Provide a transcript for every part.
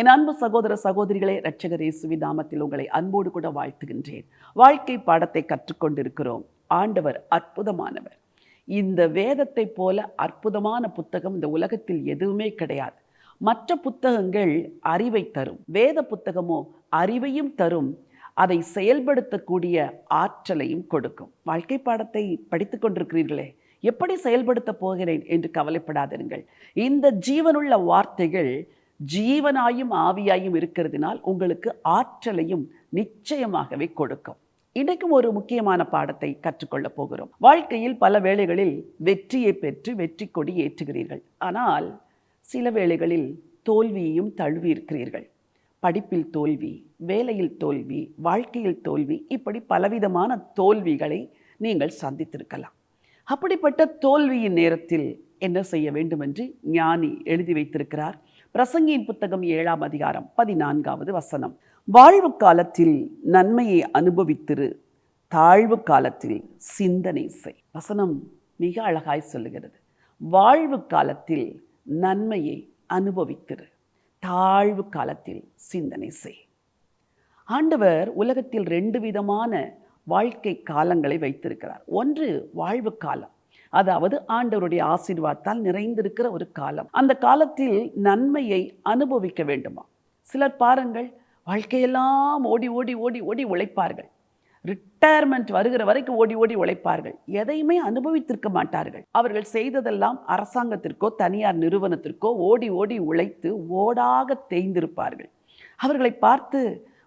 என் அன்பு சகோதர சகோதரிகளே ரட்சகர் இயேசுவின் நாமத்தில் உங்களை அன்போடு கூட வாழ்த்துகின்றேன். வாழ்க்கை பாடத்தை கற்றுக்கொண்டிருக்கிறோம். ஆண்டவர் அற்புதமானவர். இந்த வேதத்தை போல அற்புதமான புத்தகம் இந்த உலகத்தில் எதுவுமே கிடையாது. மற்ற புத்தகங்கள் அறிவை தரும். வேத புத்தகமோ அறிவையும் தரும். அதை செயல்படுத்தக்கூடிய ஆற்றலையும் கொடுக்கும். வாழ்க்கை பாடத்தை படித்து கொண்டிருக்கிறீர்களே எப்படி செயல்படுத்த போகிறேன் என்று கவலைப்படாதிருங்கள். இந்த ஜீவனுள்ள வார்த்தைகள் ஜீவனாயும் ஆவியாயும் இருக்கிறதுனால் உங்களுக்கு ஆற்றலையும் நிச்சயமாகவே கொடுக்கும். இன்றைக்கும் ஒரு முக்கியமான பாடத்தை கற்றுக்கொள்ளப் போகிறோம். வாழ்க்கையில் பல வேளைகளில் வெற்றியை பெற்று வெற்றி கொடி ஏற்றுகிறீர்கள். ஆனால் சில வேளைகளில் தோல்வியையும் தழுவி இருக்கிறீர்கள் படிப்பில் தோல்வி வேலையில் தோல்வி வாழ்க்கையில் தோல்வி இப்படி பலவிதமான தோல்விகளை நீங்கள் சந்தித்திருக்கலாம். அப்படிப்பட்ட தோல்வியின் நேரத்தில் என்ன செய்ய வேண்டும் என்று ஞானி எழுதி வைத்திருக்கிறார். பிரசங்கியின் புத்தகம் ஏழாம் அதிகாரம் பதினான்காவது வசனம். வாழ்வு காலத்தில் நன்மையை அனுபவித்திரு தாழ்வு காலத்தில் சிந்தனை செய். வசனம் மிக அழகாய் சொல்லுகிறது. வாழ்வு காலத்தில் நன்மையை அனுபவித்திரு தாழ்வு காலத்தில் சிந்தனை செய். ஆண்டவர் உலகத்தில் ரெண்டு விதமான வாழ்க்கை காலங்களை வைத்திருக்கிறார். ஒன்று வாழ்வு காலம். அதாவது ஆண்டவருடைய ஆசீர்வாதத்தால் நிறைந்திருக்கிற ஒரு காலம். அந்த காலத்தில் நன்மையை அனுபவிக்க வேண்டுமா? சிலர் பாருங்கள் வாழ்க்கையெல்லாம் ஓடி ஓடி ஓடி ஓடி உழைப்பார்கள். ரிட்டையர்மெண்ட் வருகிற வரைக்கும் ஓடி ஓடி உழைப்பார்கள். எதையுமே அனுபவித்திருக்க மாட்டார்கள். அவர்கள் செய்ததெல்லாம் அரசாங்கத்திற்கோ தனியார் நிறுவனத்திற்கோ ஓடி ஓடி உழைத்து ஓடாக தேய்ந்திருப்பார்கள். அவர்களை பார்த்து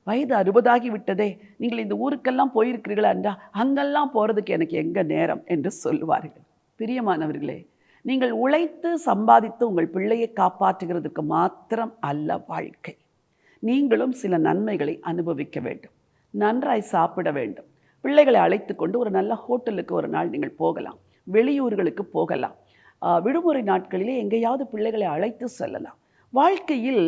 வயது அறுபதாகி விட்டதே நீங்கள் இந்த ஊருக்கெல்லாம் போயிருக்கிறீர்களா என்றா? அங்கெல்லாம் போகிறதுக்கு எனக்கு எங்கே நேரம்? என்று சொல்லுவார்கள். பிரியமானவர்களே நீங்கள் உழைத்து சம்பாதித்து உங்கள் பிள்ளையை காப்பாற்றுகிறதுக்கு மாத்திரம் அல்ல வாழ்க்கை. நீங்களும் சில நன்மைகளை அனுபவிக்க வேண்டும். நன்றாய் சாப்பிட வேண்டும். பிள்ளைகளை அழைத்து கொண்டு ஒரு நல்ல ஹோட்டலுக்கு ஒரு நாள் நீங்கள் போகலாம். வெளியூர்களுக்கு போகலாம். விடுமுறை நாட்களிலே எங்கேயாவது பிள்ளைகளை அழைத்து செல்லலாம். வாழ்க்கையில்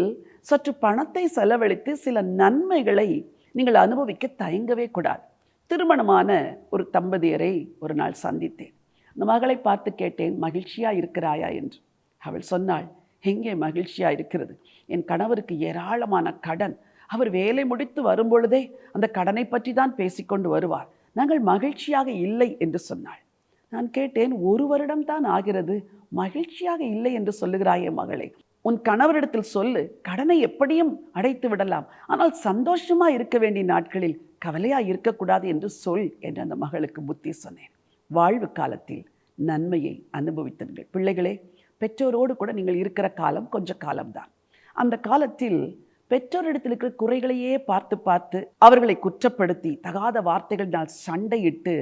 சற்று பணத்தை செலவழித்து சில நன்மைகளை நீங்கள் அனுபவிக்க தயங்கவே கூடாது. திருமணமான ஒரு தம்பதியரை ஒரு நாள் சந்தித்தேன். இந்த மகளை பார்த்து கேட்டேன் மகிழ்ச்சியா இருக்கிறாயா? என்று. அவள் சொன்னாள் எங்கே மகிழ்ச்சியா இருக்கிறது. என் கணவருக்கு ஏராளமான கடன். அவர் வேலை முடித்து வரும்பொழுதே அந்த கடனை பற்றி தான் பேசிக்கொண்டு வருவார். நாங்கள் மகிழ்ச்சியாக இல்லை என்று சொன்னாள். நான் கேட்டேன் ஒரு வருடம் தான் ஆகிறது. மகிழ்ச்சியாக இல்லை என்று சொல்லுகிறாயே மகளே. உன் கணவரிடத்தில் சொல்லு. கடனை எப்படியும் அடைத்து விடலாம். ஆனால் சந்தோஷமா இருக்க வேண்டிய நாட்களில் கவலையா இருக்கக்கூடாது என்று சொல் என்று அந்த மகளுக்கு புத்தி சொன்னேன். வாழ்வு காலத்தில் நன்மையை அனுபவித்தீர்கள் பிள்ளைகளே பெற்றோரோடு கூட நீங்கள் இருக்கிற காலம் கொஞ்ச காலம்தான். அந்த காலத்தில் பெற்றோரிடத்தில் இருக்கிற குறைகளையே பார்த்து பார்த்து அவர்களை குற்றப்படுத்தி தகாத வார்த்தைகளினால் சண்டையிட்டு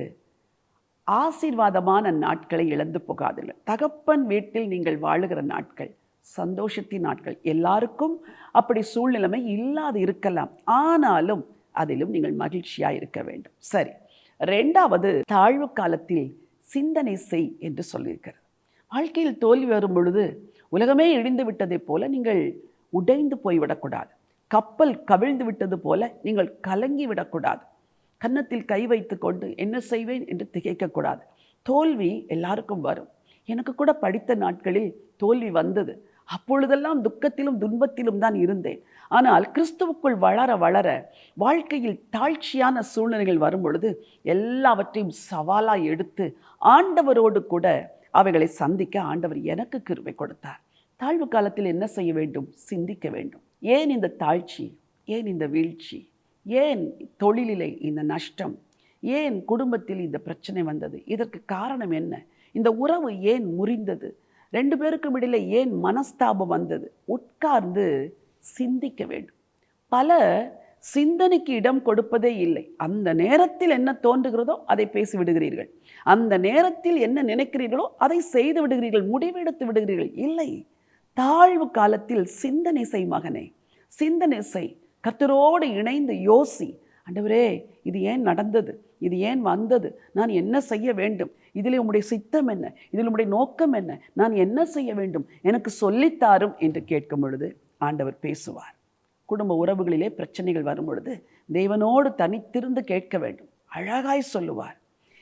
ஆசீர்வாதமான நாட்களை இழந்து போகாதீர்கள். தகப்பன் வீட்டில் நீங்கள் வாழுகிற நாட்கள் சந்தோஷத்தின் நாட்கள் எல்லாருக்கும் அப்படி சூழ்நிலைமை இல்லாது இருக்கலாம். ஆனாலும் அதிலும் நீங்கள் மகிழ்ச்சியாக இருக்க வேண்டும். சரி ரெண்டாவது தாழ்வு காலத்தில் சிந்தனை செய் என்று சொல்லியிருக்கிறது. வாழ்க்கையில் தோல்வி வரும் பொழுது உலகமே இடிந்து விட்டதைப் போல நீங்கள் உடைந்து போய்விடக்கூடாது கப்பல் கவிழ்ந்து விட்டது போல நீங்கள் கலங்கி விடக்கூடாது கன்னத்தில் கை வைத்து கொண்டு என்ன செய்வேன் என்று திகைக்கக்கூடாது தோல்வி எல்லாருக்கும் வரும். எனக்கு கூட படித்த நாட்களில் தோல்வி வந்தது. அப்பொழுதெல்லாம் துக்கத்திலும் துன்பத்திலும் தான் இருந்தேன். ஆனால் கிறிஸ்துவுக்குள் வளர வளர வாழ்க்கையில் தாழ்ச்சியான சூழ்நிலைகள் வரும்பொழுது எல்லாவற்றையும் சவாலாக எடுத்து ஆண்டவரோடு கூட அவைகளை சந்திக்க ஆண்டவர் எனக்கு கிருமை கொடுத்தார். தாழ்வு காலத்தில் என்ன செய்ய வேண்டும்? சிந்திக்க வேண்டும். ஏன் இந்த தாழ்ச்சி? ஏன் இந்த வீழ்ச்சி? ஏன் தொழிலிலே இந்த நஷ்டம்? ஏன் குடும்பத்தில் இந்த பிரச்சனை வந்தது? இதற்கு காரணம் என்ன? இந்த உறவு ஏன் முறிந்தது? ரெண்டு பேருக்கும் இடையில் ஏன் மனஸ்தாபம் வந்தது? உட்கார்ந்து சிந்திக்க வேண்டும். பல சிந்தனைக்கு இடம் கொடுப்பதே இல்லை. அந்த நேரத்தில் என்ன தோன்றுகிறதோ அதை பேசி விடுகிறீர்கள். அந்த நேரத்தில் என்ன நினைக்கிறீர்களோ அதை செய்து விடுகிறீர்கள். முடிவெடுத்து விடுகிறீர்கள். இல்லை தாழ்வு காலத்தில் சிந்தனை செய் மகனே. சிந்தனை செய். கத்தரோடு இணைந்து யோசி. ஆண்டவரே இது ஏன் நடந்தது? இது ஏன் வந்தது? நான் என்ன செய்ய வேண்டும்? இதில் உம்முடைய சித்தம் என்ன? இதில் உம்முடைய நோக்கம் என்ன? நான் என்ன செய்ய வேண்டும்? எனக்கு சொல்லித்தாரும் என்று கேட்கும் பொழுது ஆண்டவர் பேசுவார். குடும்ப உறவுகளிலே பிரச்சனைகள் வரும் பொழுது தேவனோடு தனித்திருந்து கேட்க வேண்டும். அழகாய் சொல்லுவார்.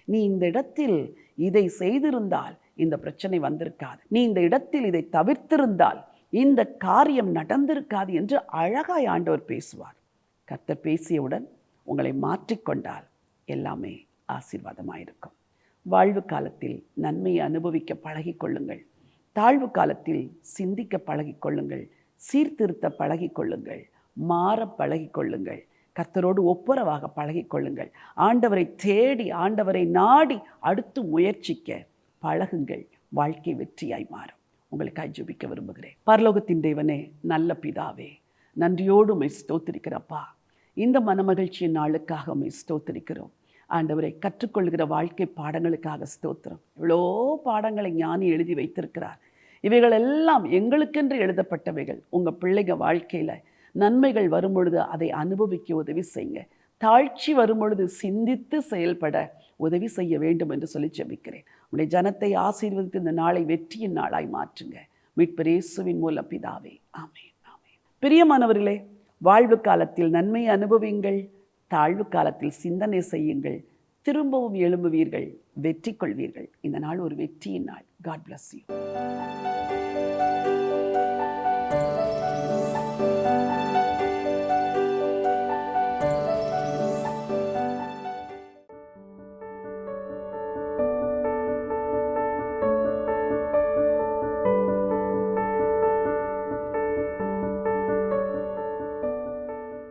நீ இந்த இடத்தில் இதை செய்திருந்தால் இந்த பிரச்சனை வந்திருக்காது. நீ இந்த இடத்தில் இதை தவிர்த்திருந்தால் இந்த காரியம் நடந்திருக்காது என்று அழகாய் ஆண்டவர் பேசுவார். கர்த்தர் பேசியவுடன் உங்களை மாற்றிக்கொண்டால் எல்லாமே ஆசீர்வாதமாயிருக்கும். வாழ்வு காலத்தில் நன்மையை அனுபவிக்க பழகிக்கொள்ளுங்கள் தாழ்வு காலத்தில் சிந்திக்க பழகிக்கொள்ளுங்கள் சீர்திருத்த பழகிக்கொள்ளுங்கள் மாற பழகிக்கொள்ளுங்கள் கத்தரோடு ஒப்புரவாக பழகிக்கொள்ளுங்கள் ஆண்டவரை தேடி ஆண்டவரை நாடி அடுத்து முயற்சிக்க பழகுங்கள். வாழ்க்கை வெற்றியாய் மாறும். உங்களுக்காய் ஜெபிக்க விரும்புகிறேன். பரலோகத்தின் தேவனே நல்ல பிதாவே நன்றியோடு மை ஸ்தோத்திருக்கிறப்பா. இந்த மனமகிழ்ச்சியின் நாளுக்காக மை ஸ்தோத்திருக்கிறோம். ஆண்டவரை கற்றுக்கொள்கிற வாழ்க்கை பாடங்களுக்காக ஸ்தோத்திரம். இவ்வளோ பாடங்களை ஞானி எழுதி வைத்திருக்கிறார். இவைகள் எல்லாம் எங்களுக்கென்று எழுதப்பட்டவைகள். உங்கள் பிள்ளைங்க வாழ்க்கையில் நன்மைகள் வரும்பொழுது அதை அனுபவிக்க உதவி செய்யுங்க. தாழ்ச்சி வரும்பொழுது சிந்தித்து செயல்பட உதவி செய்ய வேண்டும் என்று சொல்லி ஜெபிக்கிறேன். உங்களுடைய ஜனத்தை ஆசீர்வதித்து இந்த நாளை வெற்றியின் நாளாய் மாற்றுங்க. மீட்பரேசுவின் மூலம் பிதாவே. ஆமென் ஆமென். பிரியமானவர்களே வாழ்வு காலத்தில் நன்மையை அனுபவிங்கள் தாழ்வு காலத்தில் சிந்தனை செய்யுங்கள். திரும்பவும் எழும்புவீர்கள். வெற்றி கொள்வீர்கள். இந்த நாள் ஒரு வெற்றியின் நாள். God bless you